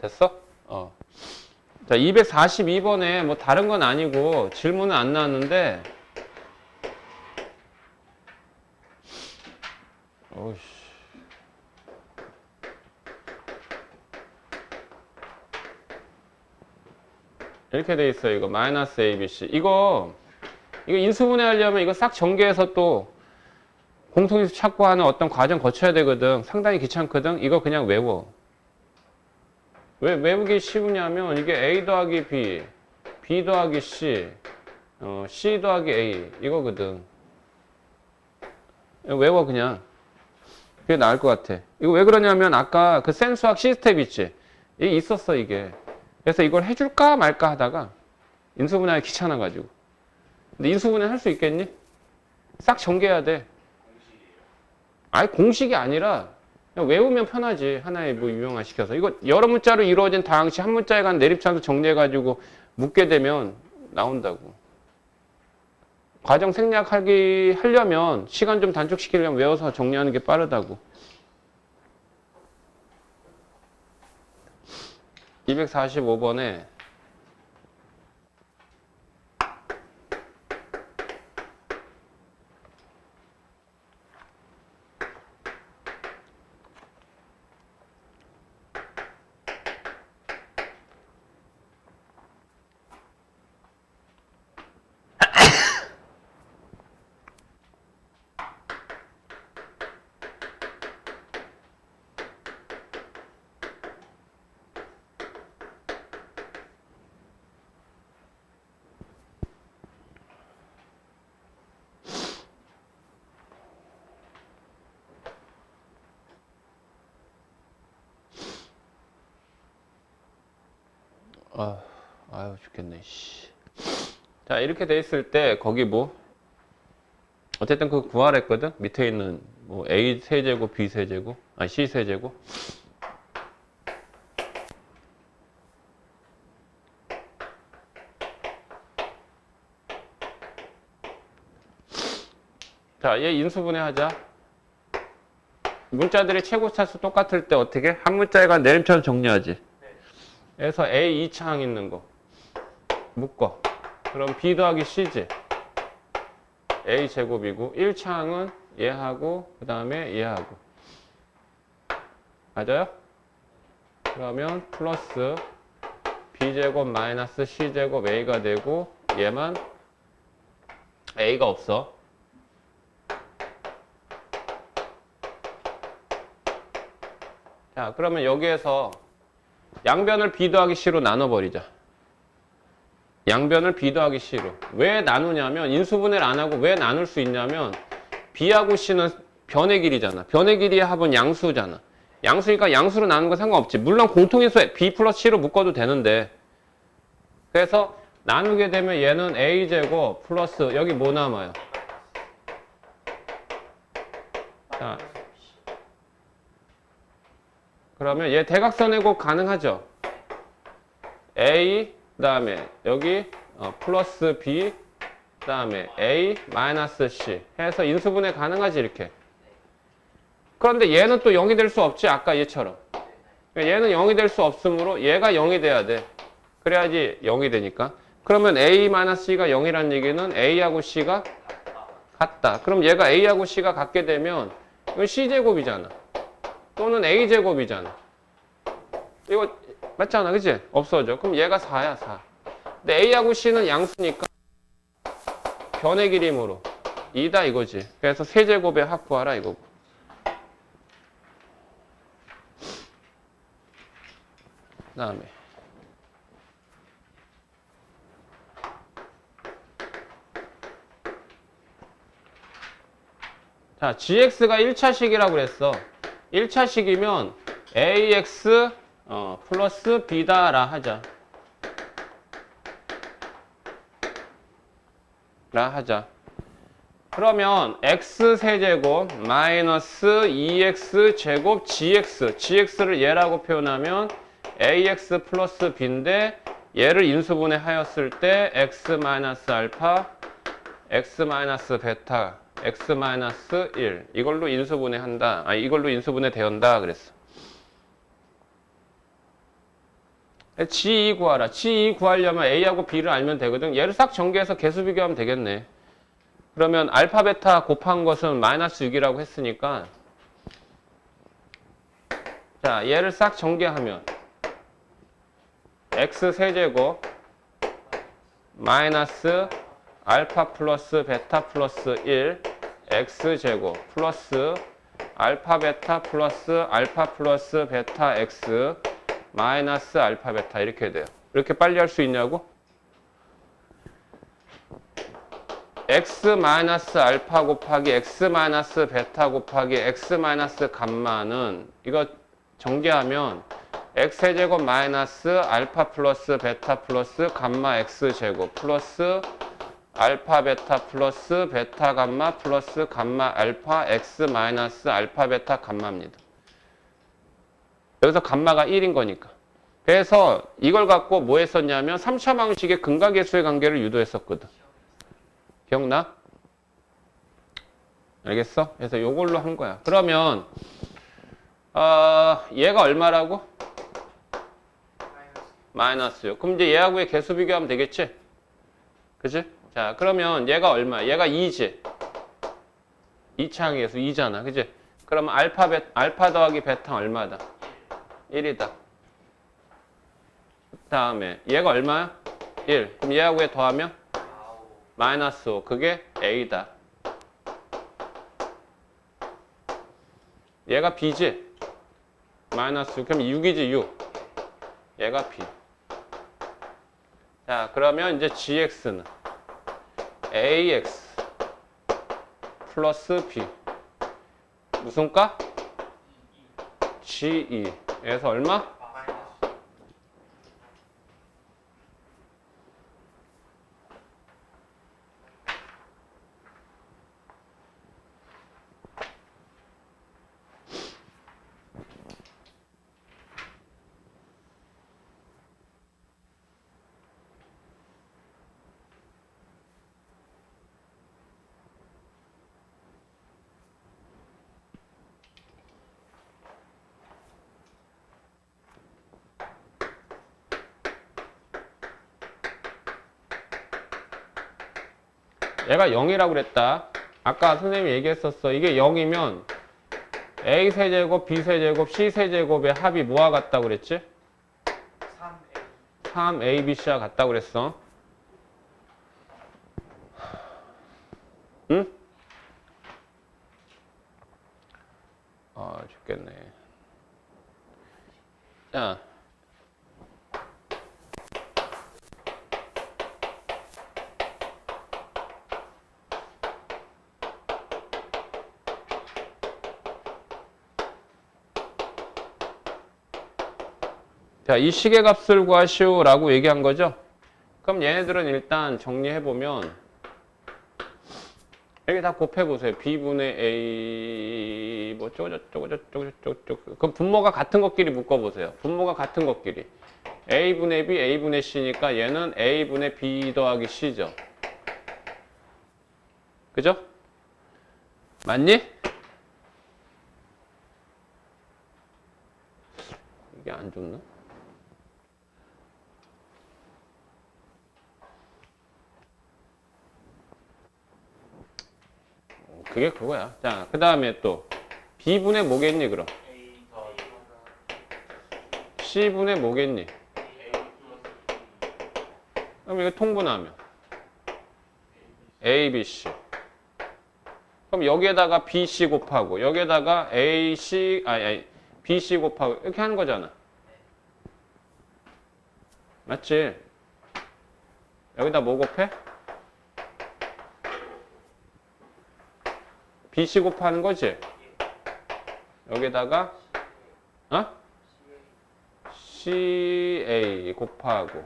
됐어? 어. 자, 242번에 뭐 다른 건 아니고 질문은 안 나왔는데 어우씨. 이렇게 돼 있어 이거 마이너스 ABC 이거 이거 인수분해 하려면 이거 싹 전개해서 또 공통인수 찾고 하는 어떤 과정 거쳐야 되거든 상당히 귀찮거든 이거 그냥 외워 왜 외우기 쉬우냐면 이게 A 더하기 B B 더하기 C 어, C 더하기 A 이거거든 외워 그냥 그게 나을 것 같아 이거 왜 그러냐면 아까 그 센수학 시스템 있지 이게 있었어 이게 그래서 이걸 해줄까 말까 하다가 인수분해하기 귀찮아가지고. 근데 인수분해 할 수 있겠니? 싹 전개해야 돼. 아니 공식이 아니라 외우면 편하지. 하나의 뭐 유형화 시켜서. 이거 여러 문자로 이루어진 다항식 한 문자에 관 내립차수 정리해가지고 묻게 되면 나온다고. 과정 생략하기 하려면 시간 좀 단축시키려면 외워서 정리하는 게 빠르다고. 245번에 아, 아유 죽겠네. 씨. 자 이렇게 돼 있을 때 거기 뭐 어쨌든 그 구하랬거든. 밑에 있는 뭐 A 세제곱, B 세제곱, 아니 C 세제곱. 자, 얘 인수분해 하자. 문자들의 최고 차수 똑같을 때 어떻게? 한 문자에 관 내림차수 정리하지. 그래서 A 2창 있는 거 묶어. 그럼 B 더하기 C지. A 제곱이고 1창은 얘하고 그 다음에 얘하고 맞아요? 그러면 플러스 B 제곱 마이너스 C 제곱 A가 되고 얘만 A가 없어. 자 그러면 여기에서 양변을 B 더하기 C로 나눠버리자. 양변을 B 더하기 C로. 왜 나누냐면 인수분해를 안 하고 왜 나눌 수 있냐면 B하고 C는 변의 길이잖아. 변의 길이의 합은 양수잖아. 양수니까 양수로 나누는 건 상관없지. 물론 공통인수 B 플러스 C로 묶어도 되는데 그래서 나누게 되면 얘는 A제곱 플러스 여기 뭐 남아요? 자, 그러면 얘 대각선의 곱 가능하죠? A 그다음에 여기 어, 플러스 B 그다음에 A 마이너스 C 해서 인수분해 가능하지 이렇게. 그런데 얘는 또 0이 될 수 없지 아까 얘처럼. 그러니까 얘는 0이 될 수 없으므로 얘가 0이 돼야 돼. 그래야지 0이 되니까. 그러면 A 마이너스 C가 0이라는 얘기는 A하고 C가 같다. 그럼 얘가 A하고 C가 같게 되면 이건 C제곱이잖아. 또는 A제곱이잖아. 이거 맞잖아. 그치? 없어져. 그럼 얘가 4야, 4. 근데 A하고 C는 양수니까 변의 길임으로 2다 이거지. 그래서 세제곱의 합 구하라 이거고. 그 다음에 자, gx가 1차식이라고 그랬어. 1차식이면 ax 어, 플러스 b다라 하자. 라 하자. 그러면 x 세제곱 마이너스 2x 제곱 gx gx를 얘라고 표현하면 ax 플러스 b인데 얘를 인수분해 하였을 때 x 마이너스 알파 x 마이너스 베타 x 마이너스 1 이걸로 인수분해 한다. 아 이걸로 인수분해 되었다 그랬어. G2 구하라. G2 구하려면 A하고 B를 알면 되거든. 얘를 싹 전개해서 개수 비교하면 되겠네. 그러면 알파, 베타 곱한 것은 마이너스 6이라고 했으니까 자, 얘를 싹 전개하면 x 세제곱 마이너스 알파 플러스 베타 플러스 1 x 제곱 플러스 알파 베타 플러스 알파 플러스 베타 x 마이너스 알파 베타 이렇게 돼요. 이렇게 빨리 할 수 있냐고? x 마이너스 알파 곱하기 x 마이너스 베타 곱하기 x 마이너스 감마는 이거 전개하면 x 세제곱 마이너스 알파 플러스 베타 플러스 감마 x 제곱 플러스 알파 베타 플러스 베타 감마 플러스 감마 알파 x 마이너스 알파 베타 감마입니다. 여기서 감마가 1인 거니까. 그래서 이걸 갖고 뭐 했었냐면 3차 방식의 근각계수의 관계를 유도했었거든. 기억나? 알겠어? 그래서 요걸로 한 거야. 그러면 어, 얘가 얼마라고? 마이너스요. 그럼 이제 얘하고의 개수 비교하면 되겠지? 그지? 자, 그러면 얘가 얼마? 얘가 2지. 2차항에서 2잖아. 그지? 그러면 알파, 베, 알파 더하기 베타 얼마다? 1이다. 다음에 얘가 얼마야? 1. 그럼 얘하고 얘 더하면? 마이너스 5. 그게 A다. 얘가 B지? 마이너스 6. 그럼 6이지 6. 얘가 B. 자, 그러면 이제 GX는 AX 플러스 B. 무슨 가? GE. 에서 얼마? 얘가 0이라고 그랬다. 아까 선생님이 얘기했었어. 이게 0이면 A 세제곱, B 세제곱, C 세제곱의 합이 뭐와 같다고 그랬지? 3A, B, C와 같다고 그랬어. 응? 아, 죽겠네. 자. 자, 이 식의 값을 구하시오라고 얘기한 거죠. 그럼 얘네들은 일단 정리해 보면 여기 다 곱해 보세요. b분의 a 뭐 저거 그럼 분모가 같은 것끼리 묶어 보세요. 분모가 같은 것끼리 a분의 b, a분의 c니까 얘는 a분의 b 더하기 c죠. 그죠? 맞니? 이게 안 좋나? 그게 그거야. 자, 그 다음에 또 B분의 뭐겠니 그럼? C분의 뭐겠니? 그럼 이거 통분하면 A, B, C. 그럼 여기에다가 B, C 곱하고 여기에다가 A, C, 아니, 아니 B, C 곱하고 이렇게 하는 거잖아. 맞지? 여기다 뭐 곱해? BC 곱하는 거지? 여기다가 어? CA 곱하고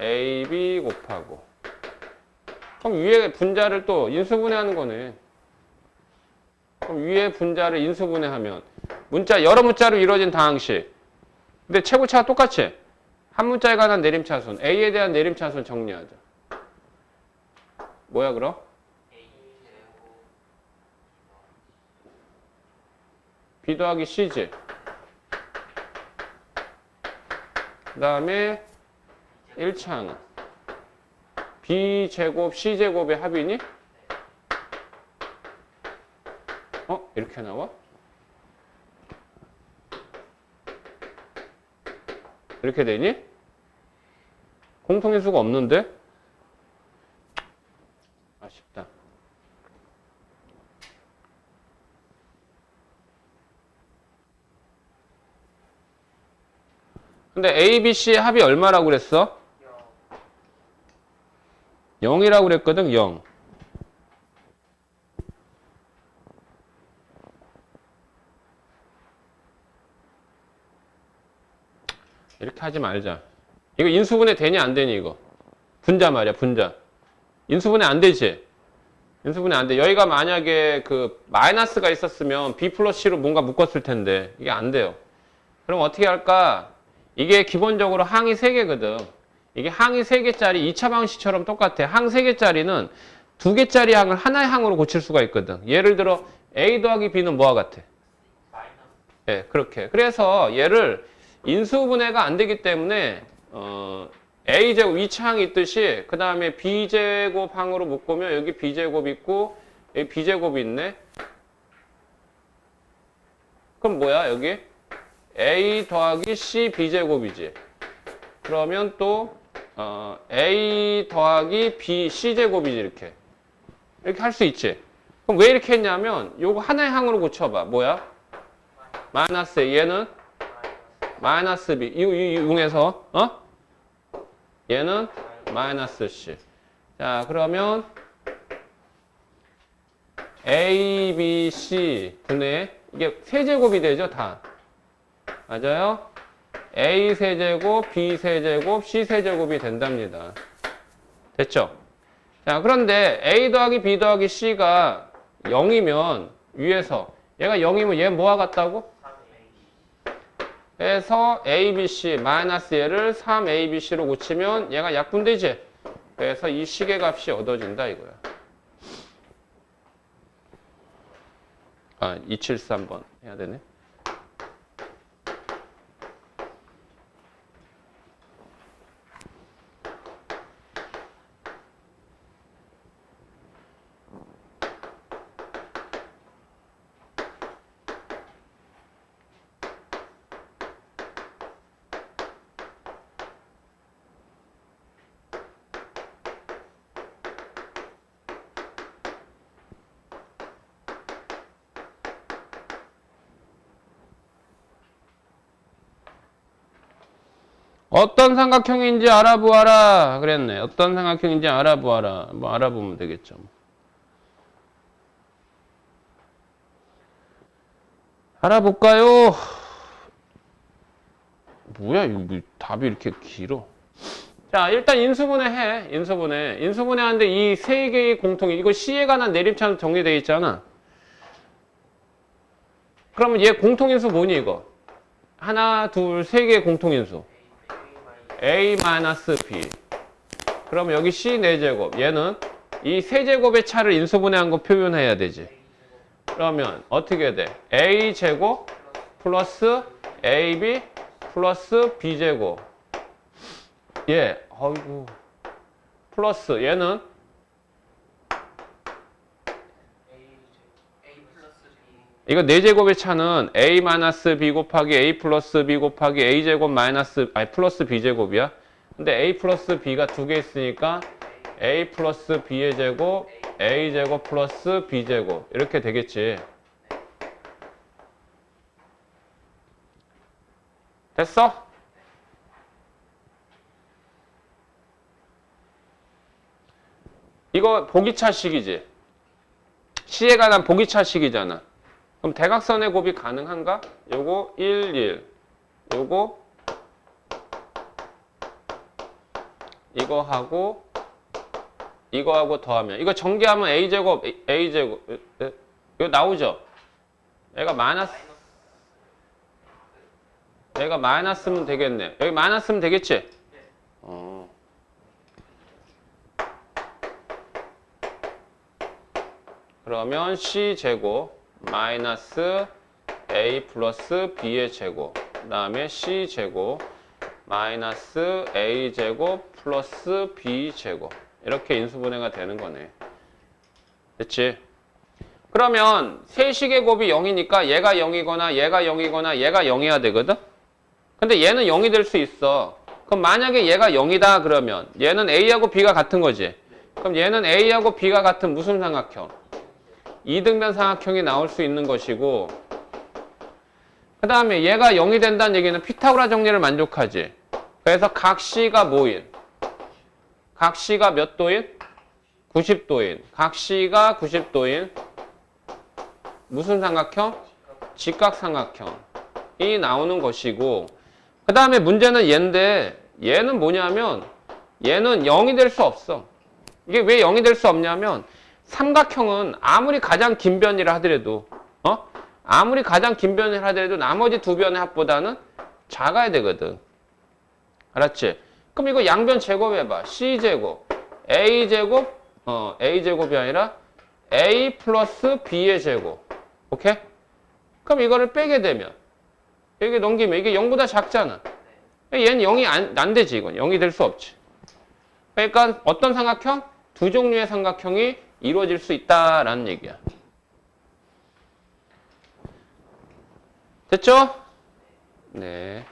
AB 곱하고 그럼 위에 분자를 또 인수분해하는 거네. 그럼 위에 분자를 인수분해하면 문자 여러 문자로 이루어진 다항식. 근데 최고차가 똑같이 한 문자에 관한 내림차순 A에 대한 내림차순 정리하자. 뭐야 그럼? B 더하기 C지. 그 다음에 1차항은 b제곱 c제곱의 합이니? 어? 이렇게 나와? 이렇게 되니? 공통인수가 없는데? 아쉽다. 근데 A, B, C의 합이 얼마라고 그랬어? 0 이라고 그랬거든, 0. 이렇게 하지 말자. 이거 인수분해 되니 안 되니 이거? 분자 말이야, 분자. 인수분해 안 되지? 인수분해 안 돼. 여기가 만약에 그 마이너스가 있었으면 B 플러스 C로 뭔가 묶었을 텐데 이게 안 돼요. 그럼 어떻게 할까? 이게 기본적으로 항이 3개거든. 이게 항이 3개짜리 2차 방식처럼 똑같아. 항 3개짜리는 2개짜리 항을 하나의 항으로 고칠 수가 있거든. 예를 들어 A 더하기 B는 뭐와 같아? 예, 그렇게. 그래서 얘를 인수분해가 안 되기 때문에 어, A제곱 2차 항이 있듯이 그 다음에 B제곱 항으로 묶으면 여기 B제곱 있고 여기 B제곱이 있네. 그럼 뭐야 여기? A 더하기 C B제곱이지. 그러면 또 어, A 더하기 B C제곱이지 이렇게. 이렇게 할 수 있지. 그럼 왜 이렇게 했냐면 요거 하나의 항으로 고쳐봐. 뭐야? 마이너스. 얘는 마이너스 B. 이, 이, 이 용해서 어? 얘는 마이너스 C. 자 그러면 A, B, C 분의 이게 세제곱이 되죠 다. 맞아요? A 세제곱, B 세제곱, C 세제곱이 된답니다. 됐죠? 자, 그런데 A 더하기 B 더하기 C가 0이면 위에서 얘가 0이면 얘 뭐와 같다고? 그래서 A, B, C 마이너스 얘를 3 A, B, C로 고치면 얘가 약분되지? 그래서 이 식의 값이 얻어진다 이거야. 아, 273번 해야 되네. 어떤 삼각형인지 알아보아라 그랬네. 어떤 삼각형인지 알아보아라. 뭐 알아보면 되겠죠. 뭐. 알아볼까요? 뭐야 이거 뭐 답이 이렇게 길어? 자 일단 인수분해 해. 인수분해. 인수분해 하는데 이 세 개의 공통이 이거 C에 관한 내림차로 정리되어 있잖아. 그러면 얘 공통인수 뭐니 이거? 하나, 둘, 세 개의 공통인수. A-b 그럼 여기 c 4제곱. 얘는 이 세제곱의 차를 인수분해한 거 표현해야 되지. 그러면 어떻게 돼? a제곱 플러스 ab 플러스 b제곱. 예, 아이고. 플러스. 얘는 이거 4제곱의 차는 a 마이너스 b 곱하기 a 플러스 b 곱하기 a 제곱 마이너스 아니 플러스 b 제곱이야. 근데 a 플러스 b가 두 개 있으니까 a 플러스 b의 제곱 a 제곱 플러스 b 제곱 이렇게 되겠지. 됐어? 이거 보기차식이지. C에 관한 보기차식이잖아. 그럼 대각선의 곱이 가능한가? 요거 1, 1. 요거 이거 하고 이거 하고 더하면 이거 전개하면 a제곱 a제곱 이거 나오죠? 얘가 마이너스 얘가 마이너스면 되겠네. 여기 마이너스면 되겠지? 어. 그러면 c제곱 마이너스 a 플러스 b의 제곱 그 다음에 c 제곱 마이너스 a제곱 플러스 b제곱 이렇게 인수분해가 되는 거네. 됐지? 그러면 세식의 곱이 0이니까 얘가 0이거나 얘가 0이거나 얘가 0이어야 되거든? 근데 얘는 0이 될 수 있어. 그럼 만약에 얘가 0이다 그러면 얘는 a하고 b가 같은 거지. 그럼 얘는 a하고 b가 같은 무슨 삼각형? 이등변 삼각형이 나올 수 있는 것이고 그 다음에 얘가 0이 된다는 얘기는 피타고라 정리를 만족하지. 그래서 각 C가 뭐인? 각 C가 몇 도인? 90도인. 각 C가 90도인. 무슨 삼각형? 직각삼각형이 나오는 것이고 그 다음에 문제는 얘인데 얘는 뭐냐면 얘는 0이 될 수 없어. 이게 왜 0이 될 수 없냐면 삼각형은 아무리 가장 긴 변이라 하더라도 어? 아무리 가장 긴 변이라 하더라도 나머지 두 변의 합보다는 작아야 되거든. 알았지? 그럼 이거 양변 제곱해봐. C제곱, A제곱, 어, A제곱이 아니라 A 플러스 B의 제곱. 오케이? 그럼 이거를 빼게 되면 여기 넘기면 이게 0보다 작잖아. 얘는 0이 안, 안 되지 이건. 0이 될 수 없지. 그러니까 어떤 삼각형? 두 종류의 삼각형이 이루어질 수 있다라는 얘기야. 됐죠? 네.